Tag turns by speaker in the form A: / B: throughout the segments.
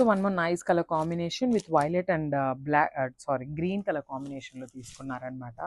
A: So one more nice colour combination with violet and black sorry green colour కాంబినేషన్లో తీసుకున్నారనమాట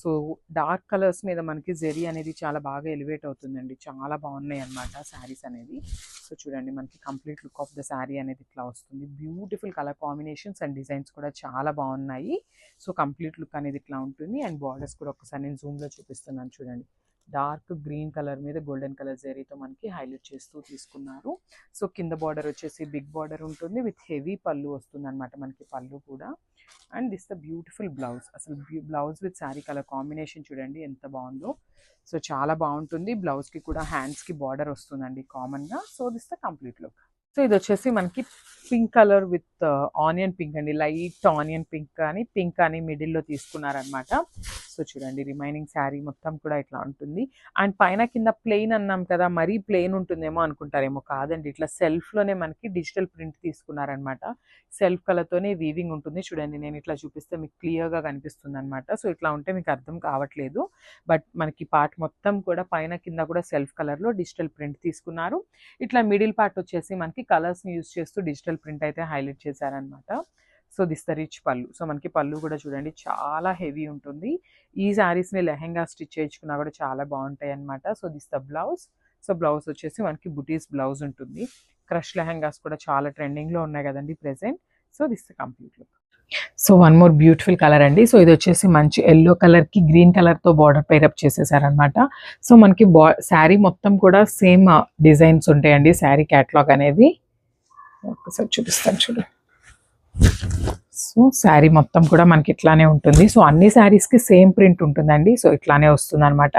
A: so dark colours మీద మనకి జెరీ అనేది చాలా బాగా ఎలివేట్ అవుతుందండి. చాలా బాగున్నాయి అనమాట శారీస్ అనేది సో చూడండి మనకి complete look of the sari అనేది ఇట్లా వస్తుంది. Beautiful colour combinations and designs కూడా చాలా బాగున్నాయి. సో కంప్లీట్ లుక్ అనేది ఇట్లా ఉంటుంది. అండ్ బార్డర్స్ కూడా ఒకసారి నేను జూమ్లో చూపిస్తున్నాను చూడండి. డార్క్ గ్రీన్ కలర్ మీద గోల్డెన్ కలర్ జరీతో మనకి హైలైట్ చేస్తూ తీసుకున్నారు. సో కింద బార్డర్ వచ్చేసి బిగ్ బార్డర్ ఉంటుంది. విత్ హెవీ పళ్ళు వస్తుంది అనమాట మనకి పళ్ళు కూడా. And this the beautiful blouse. అసలు blouse with sari colour combination చూడండి ఎంత బాగుందో. సో చాలా బాగుంటుంది. బ్లౌజ్కి కూడా హ్యాండ్స్కి బార్డర్ వస్తుందండి కామన్గా. So this the complete look. So ఇది వచ్చేసి మనకి pink colour with onion pink అండి. లైట్ ఆనియన్ పింక్ కానీ పింక్ అని మిడిల్లో తీసుకున్నారనమాట సో చూడండి రిమైనింగ్ శారీ మొత్తం కూడా ఇట్లా ఉంటుంది. అండ్ పైన కింద ప్లెయిన్ అన్నాం కదా మరీ ప్లెయిన్ ఉంటుందేమో అనుకుంటారేమో కాదండి. ఇట్లా సెల్ఫ్లోనే మనకి డిజిటల్ ప్రింట్ తీసుకున్నారనమాట సెల్ఫ్ కలర్తోనే వీవింగ్ ఉంటుంది. చూడండి నేను ఇట్లా చూపిస్తే మీకు క్లియర్గా కనిపిస్తుంది అనమాట సో ఇట్లా ఉంటే మీకు అర్థం కావట్లేదు. బట్ మనకి పార్ట్ మొత్తం కూడా పైన కింద కూడా సెల్ఫ్ కలర్లో డిజిటల్ ప్రింట్ తీసుకున్నారు. ఇట్లా మిడిల్ పార్ట్ వచ్చేసి మనకి కలర్స్ని యూస్ చేస్తూ డిజిటల్ ప్రింట్ అయితే హైలైట్ చేశారనమాట. సో దిస్ ద రిచ్ పళ్ళు. సో మనకి పళ్ళు కూడా చూడండి చాలా హెవీ ఉంటుంది. ఈ శారీస్ని లెహెంగా స్టిచ్ చేయించుకున్నా కూడా చాలా బాగుంటాయి అనమాట so this the blouse. So blouse వచ్చేసి మనకి బుటీస్ బ్లౌజ్ ఉంటుంది. క్రష్ లెహెంగాస్ కూడా చాలా ట్రెండింగ్లో ఉన్నాయి కదండి present. So this the complete look. So one more beautiful colour అండి. సో ఇది వచ్చేసి మంచి ఎల్లో కలర్కి గ్రీన్ కలర్తో బార్డర్ పేరప్ చేసేసారనమాట. సో మనకి బా శారీ మొత్తం కూడా సేమ్ డిజైన్స్ ఉంటాయండి. శారీ క్యాట్లాగ్ అనేది. ఒకసారి చూపిస్తాను చూడు. సో శారీ మొత్తం కూడా మనకి ఇట్లానే ఉంటుంది. సో అన్ని శారీస్కి సేమ్ ప్రింట్ ఉంటుందండి. సో ఇట్లానే వస్తుంది అనమాట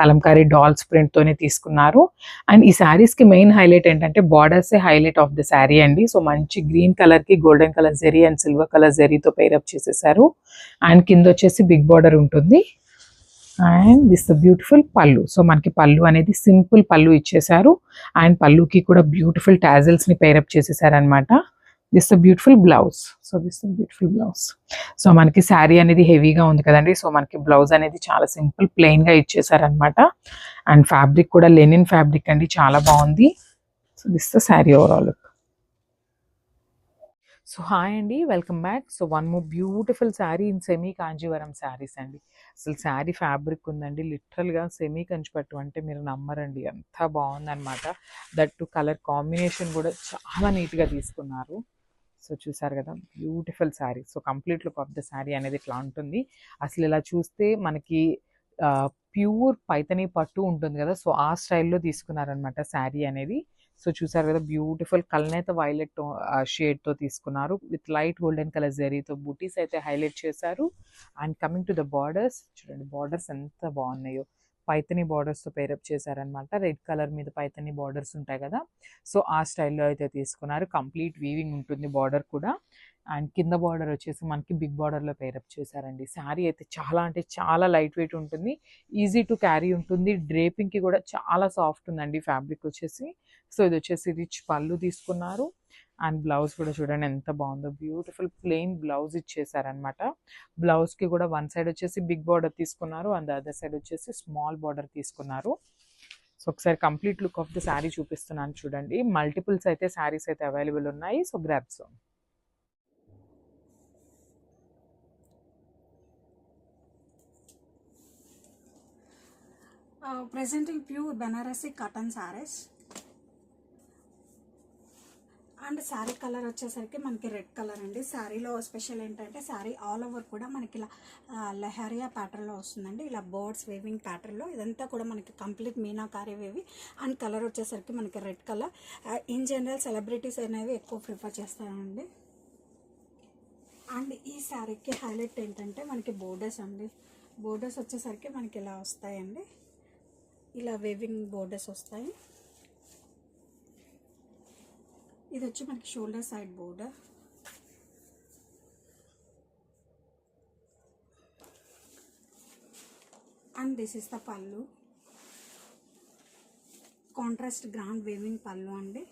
A: కలంకారీ డాల్స్ ప్రింట్తోనే తీసుకున్నారు. అండ్ ఈ శారీస్కి మెయిన్ హైలైట్ ఏంటంటే బార్డర్సే హైలైట్ ఆఫ్ ద శారీ అండి. సో మంచి గ్రీన్ కలర్కి golden colour zari and silver colour జెరీతో పేరప్ చేసేసారు. అండ్ కింద వచ్చేసి బిగ్ బార్డర్ ఉంటుంది. అండ్ దిస్ ద బ్యూటిఫుల్ పళ్ళు సో మనకి పళ్ళు అనేది సింపుల్ పళ్ళు ఇచ్చేసారు అండ్ పళ్ళుకి కూడా బ్యూటిఫుల్ టాజిల్స్ని pair up చేసేసారనమాట this the beautiful blouse so this beautiful blouse so మనకి శారీ అనేది హెవీగా ఉంది కదండి సో మనకి బ్లౌజ్ అనేది చాలా సింపుల్ ప్లెయిన్గా ఇచ్చేసారనమాట అండ్ ఫ్యాబ్రిక్ కూడా లెనిన్ ఫ్యాబ్రిక్ అండి చాలా బాగుంది so this the sari overall look so hi అండి welcome back. So one more beautiful sari in semi Kanjeevaram saris అండి. అసలు శారీ ఫ్యాబ్రిక్ ఉందండి లిటరల్గా సెమీ కంచిపట్టు అంటే మీరు నమ్మరండి ఎంత బాగుందన్నమాట. దట్ టు కలర్ కాంబినేషన్ కూడా చాలా నీట్గా తీసుకున్నారు. సో చూసారు కదా beautiful sari. So complete look of the sari అనేది ఇట్లా ఉంటుంది. అసలు ఇలా చూస్తే మనకి ప్యూర్ పైతనీ పట్టు ఉంటుంది కదా సో ఆ స్టైల్లో తీసుకున్నారనమాట శారీ అనేది. సో చూసారు కదా బ్యూటిఫుల్ కల్నేత వైలెట్ షేడ్తో తీసుకున్నారు. విత్ లైట్ గోల్డెన్ కలర్ జరీతో బూటీస్ అయితే హైలైట్ చేశారు. And coming to the borders చూడండి బార్డర్స్ ఎంత బాగున్నాయో. పైతని బార్డర్స్తో పేరప్ చేశారనమాట. రెడ్ కలర్ మీద పైతని బార్డర్స్ ఉంటాయి కదా! సో ఆ స్టైల్లో అయితే తీసుకున్నారు. కంప్లీట్ వీవింగ్ ఉంటుంది బార్డర్ కూడా. అండ్ కింద బార్డర్ వచ్చేసి మనకి బిగ్ బార్డర్లో పేరప్ చేశారండి. శారీ అయితే చాలా అంటే చాలా లైట్ వెయిట్ ఉంటుంది. ఈజీ టు క్యారీ ఉంటుంది. డ్రేపింగ్కి కూడా చాలా సాఫ్ట్ ఉందండి ఫ్యాబ్రిక్ వచ్చేసి. సో ఇది వచ్చేసి రిచ్ పళ్ళు తీసుకున్నారు. అండ్ బ్లౌజ్ కూడా చూడండి ఎంత బాగుందో. బ్యూటిఫుల్ ప్లెయిన్ బ్లౌజ్ ఇచ్చేసారనమాట బ్లౌజ్కి కూడా వన్ సైడ్ వచ్చేసి బిగ్ బార్డర్ తీసుకున్నారు అండ్ అదర్ సైడ్ వచ్చేసి స్మాల్ బార్డర్ తీసుకున్నారు. సో ఒకసారి complete look of the sari చూపిస్తున్నాను చూడండి. మల్టిపుల్స్ అయితే శారీస్ అయితే అవైలబుల్ ఉన్నాయి. So grabs
B: presenting pure Banarasi cotton cotton and sari colour వచ్చేసరికి మనకి రెడ్ కలర్ అండి. శారీలో స్పెషల్ ఏంటంటే శారీ ఆల్ ఓవర్ కూడా మనకి ఇలా లెహరియా ప్యాటర్న్లో వస్తుందండి. ఇలా బర్డ్స్ వేవింగ్ ప్యాటర్న్లో ఇదంతా కూడా మనకి కంప్లీట్ మీనాకారి వేవి అండ్ కలర్ వచ్చేసరికి మనకి red colour. In general celebrities అనేవి ఎక్కువ ప్రిఫర్ చేస్తారండి. అండ్ ఈ శారీకి హైలైట్ ఏంటంటే మనకి బోర్డర్స్ అండి. బోర్డర్స్ వచ్చేసరికి మనకి ఇలా వస్తాయండి. ఇలా వేవింగ్ బోర్డర్స్ వస్తాయి. ఇది వచ్చి మనకి shoulder side border and this is the పళ్ళు. కాంట్రాస్ట్ గ్రాండ్ వేవింగ్ పళ్ళు అండి.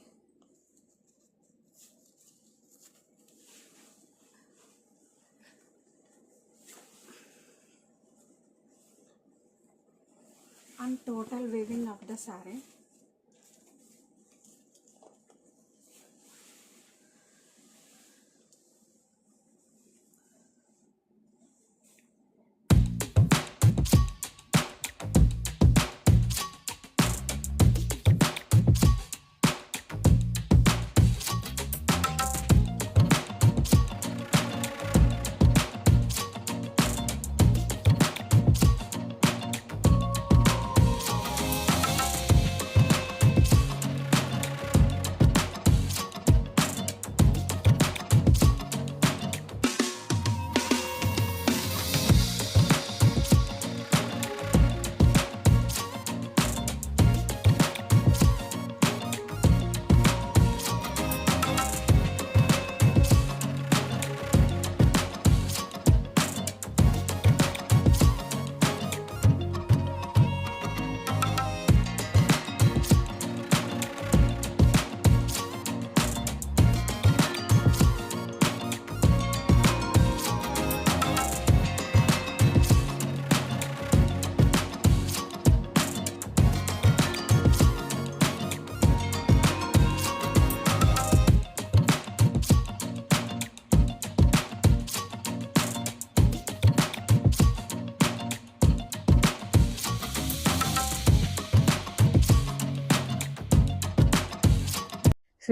B: And total weaving of the sari.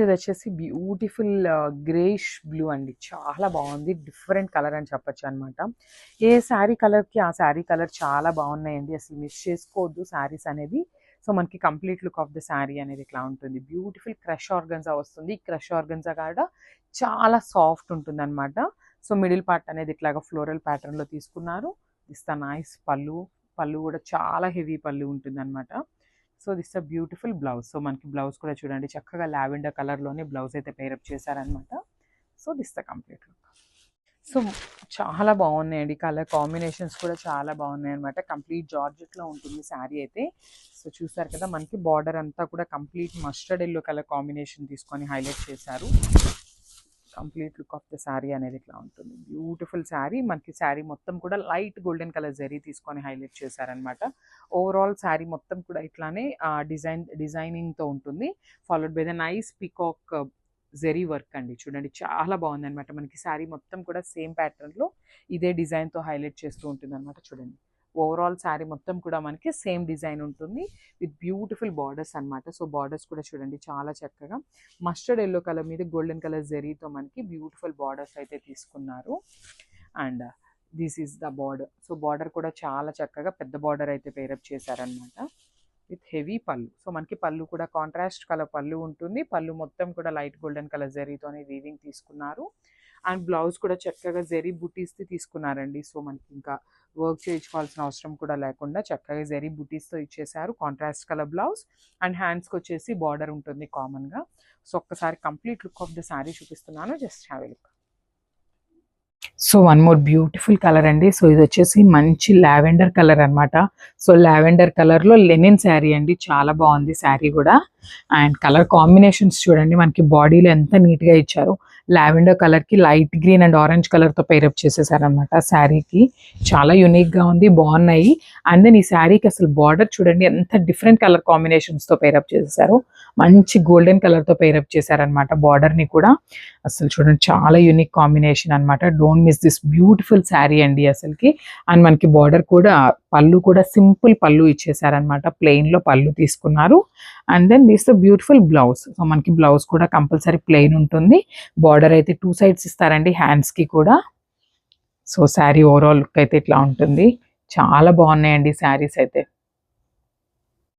A: ఇది వచ్చేసి బ్యూటిఫుల్ గ్రేష్ బ్లూ అండి. చాలా బాగుంది. డిఫరెంట్ కలర్ అని చెప్పొచ్చు అనమాట ఏ శారీ కలర్కి ఆ శారీ కలర్ చాలా బాగున్నాయండి. అసలు మిస్ చేసుకోవద్దు శారీస్ అనేది సో మనకి complete look of the sari అనేది ఇట్లా ఉంటుంది. బ్యూటిఫుల్ క్రష్ ఆర్గన్జా వస్తుంది. ఈ క్రష్ ఆర్గన్జా కాడ చాలా సాఫ్ట్ ఉంటుంది అనమాట సో మిడిల్ పార్ట్ అనేది ఇట్లాగా ఫ్లోరల్ ప్యాటర్న్లో తీసుకున్నారు. ఇస్తా నైస్ పళ్ళు. పళ్ళు కూడా చాలా హెవీ పళ్ళు ఉంటుంది అనమాట so this a beautiful blouse. So మనకి బ్లౌజ్ కూడా చూడండి చక్కగా లావెండర్ కలర్లోనే బ్లౌజ్ అయితే పేరప్ చేశారనమాట so this the complete look. So చాలా బాగున్నాయండి కలర్ కాంబినేషన్స్ కూడా చాలా బాగున్నాయి అనమాట కంప్లీట్ జార్జెట్లో ఉంటుంది శారీ అయితే. సో చూసారు కదా మనకి బార్డర్ అంతా కూడా complete mustard yellow colour combination తీసుకొని హైలైట్ చేశారు. Complete look of the sari అనేది ఇట్లా ఉంటుంది. బ్యూటిఫుల్ శారీ. మనకి శారీ మొత్తం కూడా లైట్ గోల్డెన్ కలర్ జరీ తీసుకొని హైలైట్ చేశారనమాట ఓవరాల్ శారీ మొత్తం కూడా ఇట్లానే డిజైన్ డిజైనింగ్తో ఉంటుంది. Followed by the nice peacock zari work అండి. చూడండి చాలా బాగుంది అనమాట మనకి శారీ మొత్తం కూడా సేమ్ ప్యాటర్న్లో ఇదే డిజైన్తో హైలైట్ చేస్తూ ఉంటుంది అనమాట చూడండి. ఓవరాల్ శారీ మొత్తం కూడా మనకి సేమ్ డిజైన్ ఉంటుంది విత్ బ్యూటిఫుల్ బార్డర్స్ అన్నమాట. సో బార్డర్స్ కూడా చూడండి చాలా చక్కగా. మస్టర్డ్ ఎల్లో కలర్ మీద గోల్డెన్ కలర్ జెరీతో మనకి బ్యూటిఫుల్ బార్డర్స్ అయితే తీసుకున్నారు. And this is the border so border కూడా చాలా చక్కగా పెద్ద బార్డర్ అయితే పేరప్ చేశారనమాట విత్ హెవీ పళ్ళు. సో మనకి పళ్ళు కూడా కాంట్రాస్ట్ కలర్ పళ్ళు ఉంటుంది. పళ్ళు మొత్తం కూడా లైట్ గోల్డెన్ కలర్ జరీతోనే వీవింగ్ తీసుకున్నారు. అండ్ బ్లౌజ్ కూడా చక్కగా జరీ బుటీస్తో తీసుకున్నారండి. సో మనకి ఇంకా వర్క్ చేయించుకోవాల్సిన అవసరం కూడా లేకుండా చక్కగా జరీ బుటీస్తో ఇచ్చేసారు కాంట్రాస్ట్ కలర్ బ్లౌజ్ అండ్ హ్యాండ్స్కి వచ్చేసి బార్డర్ ఉంటుంది కామన్గా. సో ఒక్కసారి complete look of the sari చూపిస్తున్నాను. Just have look. So one more beautiful colour అండి సో ఇది వచ్చేసి మంచి లావెండర్ కలర్ అన్నమాట. సో లావెండర్ కలర్లో లెనిన్ శారీ అండి. చాలా బాగుంది శారీ కూడా. అండ్ కలర్ కాంబినేషన్స్ చూడండి మనకి బాడీలో ఎంత నీట్గా ఇచ్చారు. లావెండర్ కలర్కి లైట్ గ్రీన్ అండ్ ఆరెంజ్ కలర్తో పేరప్ చేసేసారనమాట శారీకి. చాలా యూనిక్గా ఉంది బాగున్నాయి. అండ్ దెన్ ఈ శారీకి అసలు బార్డర్ చూడండి ఎంత డిఫరెంట్ కలర్ కాంబినేషన్స్తో పేరప్ చేసేసారు. మంచి గోల్డెన్ కలర్తో పేరప్ చేశారనమాట బార్డర్ని కూడా. అసలు చూడండి చాలా యూనిక్ కాంబినేషన్ అన్నమాట. Don't miss this beautiful sari అండి అసలుకి. అండ్ మనకి బార్డర్ కూడా పళ్ళు కూడా సింపుల్ పళ్ళు ఇచ్చేసారనమాట ప్లెయిన్లో పళ్ళు తీసుకున్నారు. And then this the beautiful blouse so మనకి బ్లౌజ్ కూడా కంపల్సరీ ప్లెయిన్ ఉంటుంది. బార్డర్ అయితే టూ సైడ్స్ ఇస్తారండి హ్యాండ్స్కి కూడా. సో శారీ ఓవరాల్ లుక్ అయితే ఇట్లా ఉంటుంది. చాలా బాగున్నాయండి శారీస్ అయితే.